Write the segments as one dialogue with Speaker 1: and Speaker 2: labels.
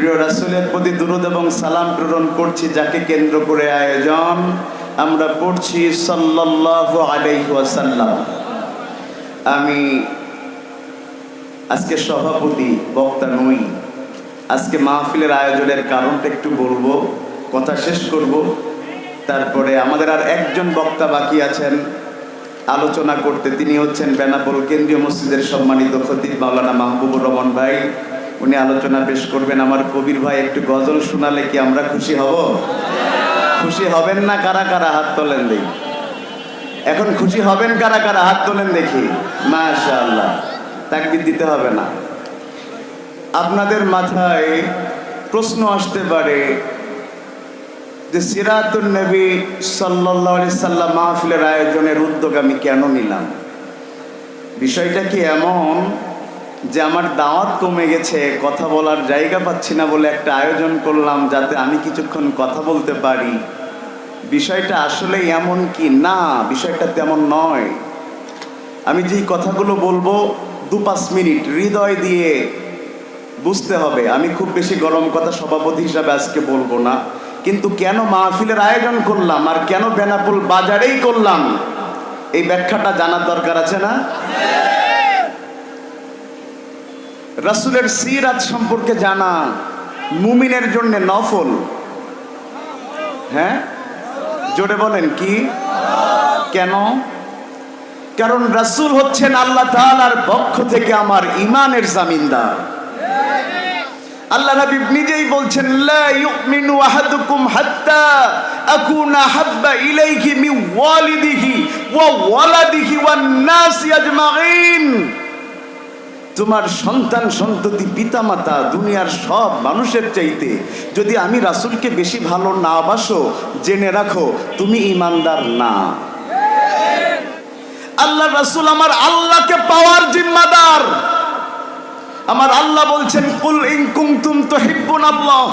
Speaker 1: প্রিয় রাসুলের প্রতি দুরুদ এবং সালাম প্রেরণ করছি যাকে কেন্দ্র করে আয়োজন আমরা পড়ছি সাল্লাল্লাহু আলাইহি ওয়াসাল্লাম। আমি আজকে সভাপতি, বক্তা নই। আজকে মাহফিলের আয়োজনের কারণটা একটু বলব, কথা শেষ করব। তারপরে আমাদের আর একজন বক্তা বাকি আছেন, আলোচনা করতে। তিনি হচ্ছেন বেনাপোল কেন্দ্রীয় মসজিদের সম্মানিত খতিব মাওলানা মাহবুবুর রহমান ভাই। উনি আলোচনা পেশ করবেন, আমার কবির ভাই একটু গজল শোনালে কি আমরা খুশি হব? খুশি হবেন না? কারা কারা হাত তোলেন দেখি। এখন খুশি হবেন কারা কারা হাত তোলেন দেখি। মাশাআল্লাহ, তাকবির দিতে হবে না। আপনাদের মাথায় প্রশ্ন আসতে পারে যে সিরাতুন নবী আলাইহি সাল্লাম মাহফিলের আয়োজনের উদ্যোগ আমি কেন নিলাম? বিষয়টা কি এমন যে আমার দাওয়াত কমে গেছে, কথা বলার জায়গা পাচ্ছি না বলে একটা আয়োজন করলাম যাতে আমি কিছুক্ষণ কথা বলতে পারি। বিষয়টা আসলে এমন কি? না, বিষয়টা তেমন নয়। আমি যেই কথাগুলো বলব, দু পাঁচ মিনিট হৃদয় দিয়ে বুঝতে হবে। আমি খুব বেশি গরম কথা সভাপতি হিসাবে আজকে বলব না। কিন্তু কেন মাহফিলের আয়োজন করলাম আর কেন বেনাপুল বাজারেই করলাম? এই ব্যাখ্যাটা জানার দরকার আছে না? রাসুলের সিরাত সম্পর্কে জানা মুমিনের জন্য নফল। হ্যাঁ? জোরে বলেন, কি? কেন? কারণ রাসূল হচ্ছেন আল্লাহ তাআলার পক্ষ থেকে আমার ইমানের জামিনদার। আল্লাহ নবী নিজেই বলছেন, লা ইউমিনু আহাদুকুম হাত্তা আকুনা হাব্বা ইলাইহি মিন ওয়ালিদিহি ওয়া ওয়ালাদিহি ওয়ান নাসি আজমাইন তোমার সন্তান সন্ততি পিতামাতা দুনিয়ার সব মানুষের চাইতে, যদি আমি রাসূলকে বেশি ভালো না বাসো, জেনে রাখো, তুমি ইমানদার না। আল্লাহ রাসূল আমার আল্লাহকে পাওয়ার জিম্মাদার। আমার আল্লাহ বলছেন, কুল ইন কুনতুম তুহিব্বুন আল্লাহ,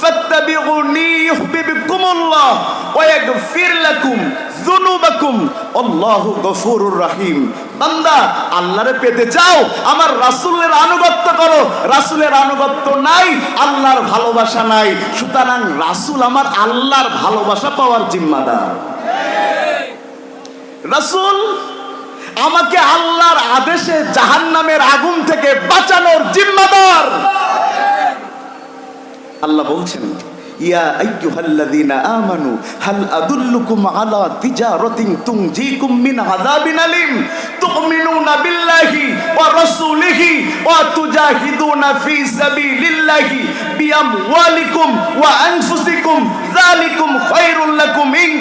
Speaker 1: ফাত্তাবিউনি ইউহিব্বুকুমুল্লাহ, ওয়া ইয়াগফির লাকুম যুনুবাকুম, আল্লাহু গফুরুর রহিম। বান্দা, আল্লাহরে পেতে চাও, আমার রাসূলের আনুগত্য করো। রাসূলের আনুগত্য নাই, আল্লাহর ভালোবাসা নাই। সুতরাং রাসূল আমার আল্লাহর ভালোবাসা পাওয়ার জিম্মাদার। রাসূল আমাকে আল্লাহর আদেশে জাহান্নামের আগুন থেকে বাঁচানোর জিম্মাদার। আল্লাহ বলছেন, ইয়া আইয়ুহাল্লাযীনা আমানু, হাল আদুল্লুকুম আলা তিজারাতিন তুনজিকুম মিন আযাবিন আলিম। তুমিনুনা বিল্লাহি ওয়া রাসূলিহি ওয়া তুজাহিদুনা ফি সাবিলিল্লাহি বিআমওয়ালিকুম ওয়া আনফুসিকুম যালিকুম খায়রুল লাকুম ইন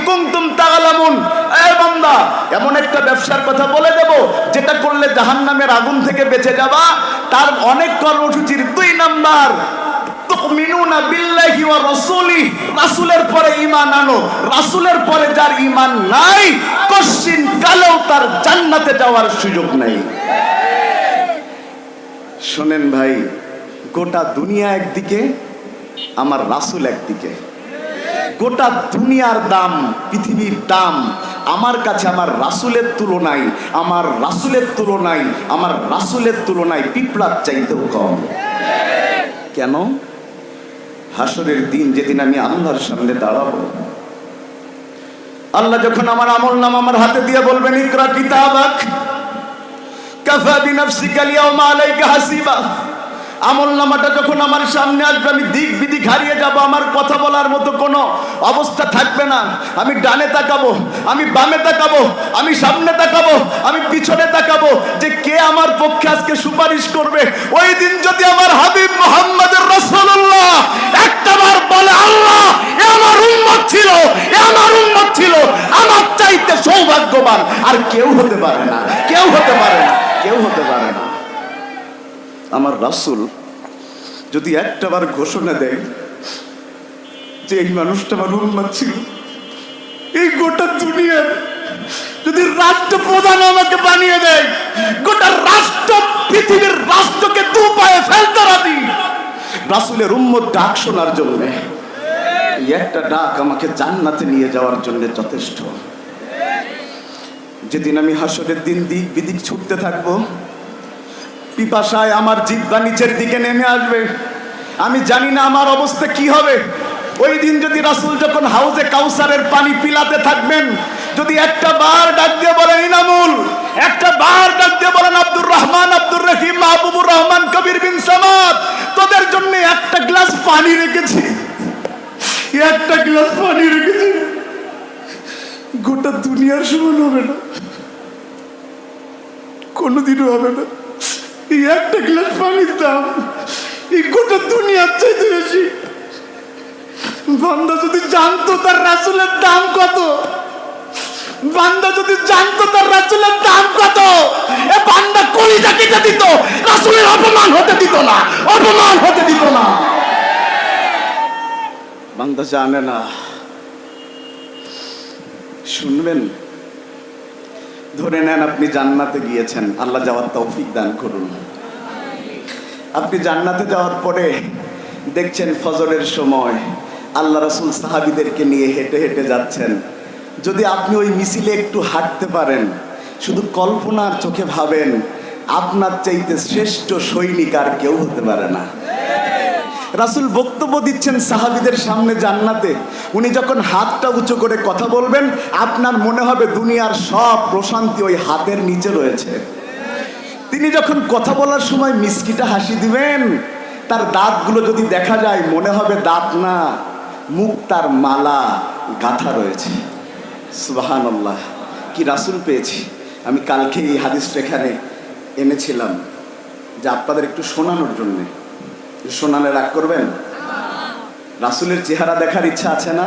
Speaker 1: এ বান্দা, এমন একটা ব্যবসার কথা বলে দেব, যেটা করলে জাহান্নামের আগুন থেকে বেঁচে যাবা। তার অনেক কর্মসূচির দুই নাম্বার। তুমিনুনা বিল্লাহি ওয়া রাসূলি, রাসূলের পরে ঈমান আনো, রাসূলের পরে যার ঈমান নাই কশিন কালেও তার জান্নাতে যাওয়ার সুযোগ নাই। শোনেন ভাই, গোটা দুনিয়া একদিকে, আমার রাসূল একদিকে। গোটা দুনিয়ার দাম, পৃথিবীর দাম, আমার কাছে আমার রাসূলের তুলনায়, আমার রাসূলের তুলনায়, আমার রাসূলের তুলনায় পিঁপড়ার চাইতেও কম। কেন? হাসরের দিন যেদিন আমি আল্লাহর সামনে দাঁড়াবো, আল্লাহ যখন আমার আমল নাম আমার হাতে দিয়ে বলবেন, ইকরা কিতাবাক, কাফা বিনাফসিকা আলাইকা হাসিবা। আমল নামাটা যখন আমার সামনে আসবে, আমি দিক বিদিক হারিয়ে যাব, আমার কথা বলার মতো কোনো অবস্থা থাকবে না। আমি ডানে তাকাবো, আমি বামে তাকাবো, আমি সামনে তাকাবো, আমি পিছনে তাকাবো যে কে আমার পক্ষে আজকে সুপারিশ করবে। ওই দিন যদি আমার হাবিব মোহাম্মদের রাসূলুল্লাহ একটাবার বলে, আল্লাহ, এ আমার উম্মত ছিল, এ আমার উম্মত ছিল, আমার চাইতে সৌভাগ্যবান। আর কেউ হতে পারে না, কেউ হতে পারে না, কেউ হতে পারে না। আমার রাসূল যদি একটাবার ঘোষণা দেয় যে এই মানুষটা আমার উন্মাদ ছিল, এই গোটা দুনিয়ার যদি রাষ্ট্রপ্রধান আমাকে বানিয়ে দেয়, গোটা রাষ্ট্র, পৃথিবীর রাষ্ট্রকে দু পায়ে ফেলতে রাজি। রাসূলের উম্মত ডাক শোনার জন্য একটা ডাক আমাকে জান্নাতে নিয়ে যাওয়ার জন্য যথেষ্ট। যেদিন আমি হাসরের দিন দিক বিদিক ছুটতে থাকব পিপাসায় আমার জিব্বা নিচের দিকে নেমে আসবে। আমি জানি না আমার অবস্থা কি হবে। ওই দিন যদি রাসূল যখন হাউজে কাউসারের পানি পিলাতে থাকবেন, যদি একটা বার ডাক দিয়ে বলেন, ইনামুল, একটা বার ডাক দিয়ে বলেন, আব্দুর রহমান, আব্দুর রহিম, মাহবুবুর রহমান, কবির বিন সামাদ, তোদের জন্য একটা গ্লাস পানি রেখেছি। একটা গ্লাস পানি রেখেছি। গোটা দুনিয়ার সমান হবে না। কোনোদিনও হবে না। একটা গ্লাস পানির দাম এই গোটা দুনিয়ার চাইতে বেশি। বান্দা যদি জানতো তার রাসুলের দাম কত, বান্দা যদি জানতো তার রাসুলের দাম কত, এ বান্দা কলিজা কেটে দিত, রাসুলের অপমান হতে দিত না, অপমান হতে দিত না। বান্দা জানে না। শুনবেন ধরে নেন আপনি জান্নাতে গিয়েছেন, আল্লাহ যাওয়ার তৌফিক দান করুন। আপনি জান্নাতে যাওয়ার পরে দেখছেন ফজরের সময়, আল্লাহ রসুল সাহাবিদেরকে নিয়ে হেঁটে হেঁটে যাচ্ছেন। যদি আপনি ওই মিছিলে একটু হাঁটতে পারেন, শুধু কল্পনার চোখে ভাবেন, আপনার চাইতে শ্রেষ্ঠ সৈনিক আর কেউ হতে পারে না। রাসুল বক্তব্য দিচ্ছেন সাহাবিদের সামনে জান্নাতে। উনি যখন হাতটা উঁচু করে কথা বলবেন, আপনার মনে হবে দুনিয়ার সব প্রশান্তি ওই হাতের নিচে রয়েছে। তিনি যখন কথা বলার সময় মিসকিটা হাসি দিবেন, তার দাঁতগুলো যদি দেখা যায়, মনে হবে দাঁত না, মুখ তার মালা, গাথা রয়েছে। সুবাহান আল্লাহ কি রাসুল পেয়েছি। আমি কালকে এই হাদিসটা এখানে এনেছিলাম, যে আপনাদের একটু শোনানোর জন্যে। শোনালে রাগ করবেন রাসুলের চেহারা দেখার ইচ্ছা আছে না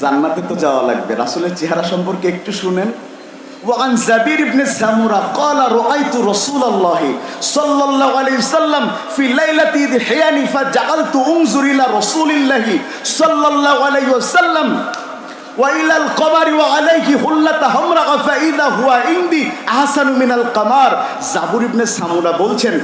Speaker 1: জান্নাতে তো যাওয়া লাগবে রাসুলের চেহারা সম্পর্কে একটু শুনেন وعن زبير بن سمرة قال رأيت رسول الله صلى الله عليه وسلم في ليلة ضحيان فجعلت أنظر إلى رسول الله صلى الله عليه وسلم وإلى القمر وعليه حلة حمراء হুয়া ইন্দি আহসানু মিনাল কামার। জাবুর ইবনে বলছেন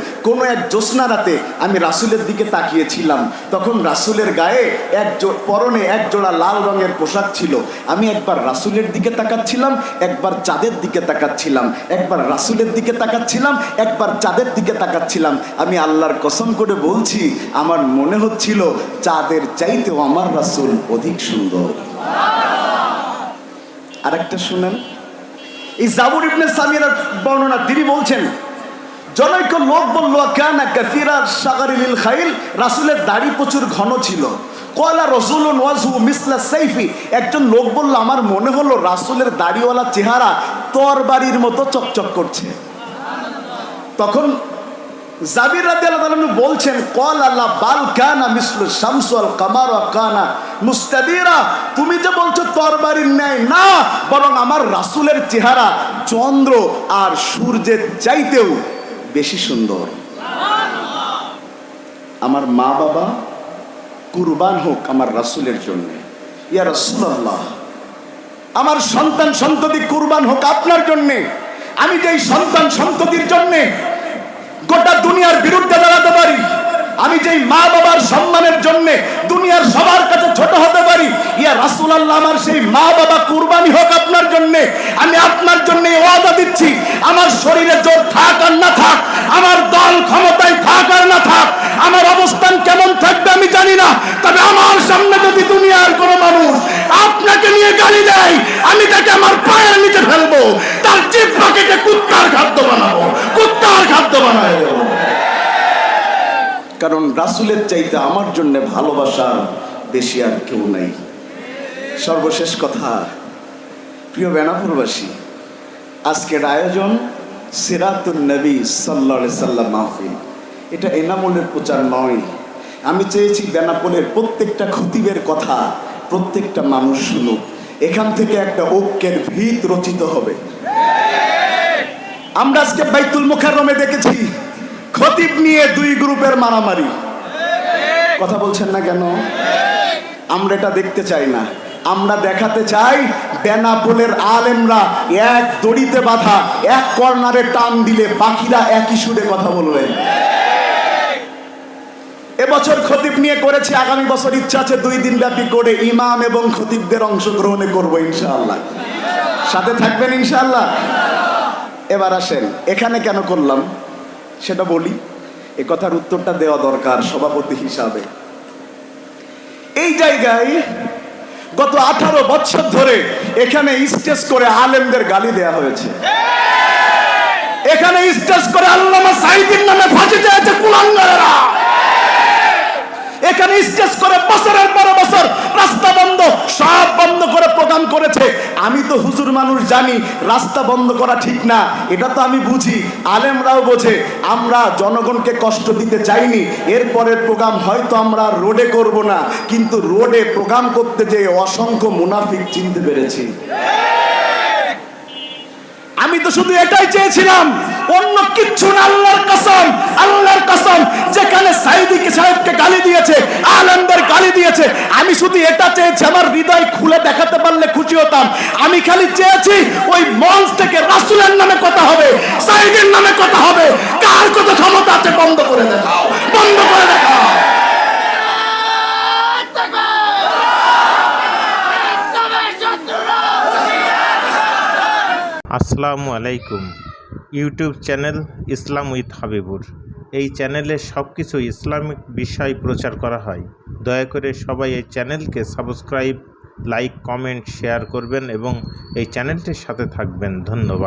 Speaker 1: এক জ্যোৎস্না রাতে আমি রাসুলের দিকে তাকিয়েছিলাম। তখন রাসুলের গায়ে এক পরনে এক জোড়া লাল রঙের পোশাক ছিল। আমি একবার রাসুলের দিকে তাকাচ্ছিলাম, একবার চাঁদের দিকে তাকাচ্ছিলাম, একবার রাসুলের দিকে তাকাচ্ছিলাম, একবার চাঁদের দিকে তাকাচ্ছিলাম। আমি আল্লাহর কসম করে বলছি, আমার মনে হচ্ছিল চাঁদের চাইতেও আমার রাসুল অধিক সুন্দর। আরেকটা শুনেন। এই জাবুর ইবনে সামিরার বর্ণনা তিনি বলছেন, জনৈক লোক বলল কানা কাসিরা সাগারিল খাইল, রাসুলের দাড়ি প্রচুর ঘন ছিল। কয়লা রসুল ওয়াজু মিসলা সাইফি, একজন লোক বলল, আমার মনে হলো রাসুলের দাড়িওয়ালা চেহারা তরবারির মতো চকচক করছে। তখন জাবির তাআলা বলছেন তুমি যে বলছো না, বরং আমার চেহারা চন্দ্র আর সূর্যের চাইতেও বেশি সুন্দর। আমার মা বাবা কুরবান হোক আমার রাসূলের জন্য। ইয়া রাসূলুল্লাহ, আমার সন্তান সন্ততি কুরবান হোক আপনার জন্যে। আমি যেই সন্তান সন্ততির জন্যে গোটা দুনিয়ার বিরুদ্ধে দাঁড়াতে পারি। আমি যেই মা বাবার সম্মানের জন্য দুনিয়ার সবার কাছে ছোট হতে পারি, ইয়া রাসূল আল্লাহ আমার সেই মা বাবা কুরবানি হোক আপনার জন্য, আমি আপনার জন্য ওয়াদা দিচ্ছি, আমার শরীরে জোর থাক আর না থাক, আমার দল ক্ষমতায় থাক আর না থাক, আমার অবস্থান কেমন থাকবে আমি জানি না, তবে আমার সামনে যদি দুনিয়ার কোনো মানুষ আপনাকে নিয়ে গালি দেয়, আমি তাকে আমার পায়ের নিচে ফেলব, তার চিপ পাকেটে কারণ রাসুলের চাইতে আমার জন্য ভালোবাসা বেশি আর কেউ নাই। সর্বশেষ কথা, প্রিয় বেনাপুরবাসী, আজকের আয়োজন সিরাতুল নবী সাল্লা সাল্লাম মাহফিল। এটা এনামুলের প্রচার নয়। আমি চেয়েছি বেনাপোলের প্রত্যেকটা খতিবের কথা প্রত্যেকটা মানুষ শুনুক। এখান থেকে একটা ঐক্যের ভিত রচিত হবে। আমরা আজকে বাইতুল মুখাররমে দেখেছি খতিব নিয়ে দুই গ্রুপের মারামারি। কথা বলছেন না কেন? আমরা এটা দেখতে চাই না। আমরা দেখাতে চাই বেনাপোলের আলেমরা এক দড়িতে বাঁধা, এক কর্নারে টান দিলে বাকিরা একই সুরে কথা বলবেন এবছর খতিব নিয়ে করেছে, আগামী বছর ইচ্ছা আছে দুই দিন ব্যাপী করে ইমাম এবং খতিবদের অংশগ্রহণে করব ইনশাআল্লাহ। সাথে থাকবেন ইনশাআল্লাহ। এবার আসেন, এখানে কেন করলাম? সেটা বলি, এ কথার উত্তরটা দেওয়া দরকার সভাপতি হিসাবে। এই জায়গায় গত আঠারো বছর ধরে এখানে স্টেজ করে আলেমদের গালি দেয়া হয়েছে। এখানে স্টেজ করে আল্লামা সাইদিন নামে ফাঁসি চেয়েছে কুলাঙ্গারেরা। এখানে স্টেজ করে বছরের পর বছর রাস্তা বন্ধ, সব বন্ধ প্রোগ্রাম করেছে। আমি তো হুজুর মানুষ জানি, রাস্তা বন্ধ করা ঠিক না, এটা তো আমি বুঝি। আলেমরাও বোঝে, আমরা জনগণকে কষ্ট দিতে চাইনি, এরপরের প্রোগ্রাম হয়তো আমরা রোডে করব না, কিন্তু রোডে প্রোগ্রাম করতে যে অসংখ্য মুনাফিক চিনতে পেরেছি। আমি তো শুধু এটাই চেয়েছিলাম, অন্য কিচ্ছু কসম যেখানে সাইদি সাহেবকে গালি দিয়েছে, আলমদের গালি দিয়েছে, আমি শুধু এটা চেয়েছি, আমার হৃদয় খুলে দেখাতে পারলে খুশি হতাম। আমি খালি চেয়েছি, ওই মঞ্চ থেকে রাসুলের নামে কথা হবে, সাইদের নামে কথা হবে। কার কত ক্ষমতা আছে বন্ধ করে দেখাও, বন্ধ করে দেখাও।
Speaker 2: আসসালামু আলাইকুম। YouTube channel Islam with Habibur. এই চ্যানেলে সব কিছু ইসলামিক বিষয় প্রচার করা হয়। দয়া করে সবাই এই চ্যানেলকে সাবস্ক্রাইব, লাইক, কমেন্ট, শেয়ার করবেন এবং এই চ্যানেলটির সাথে থাকবেন। ধন্যবাদ।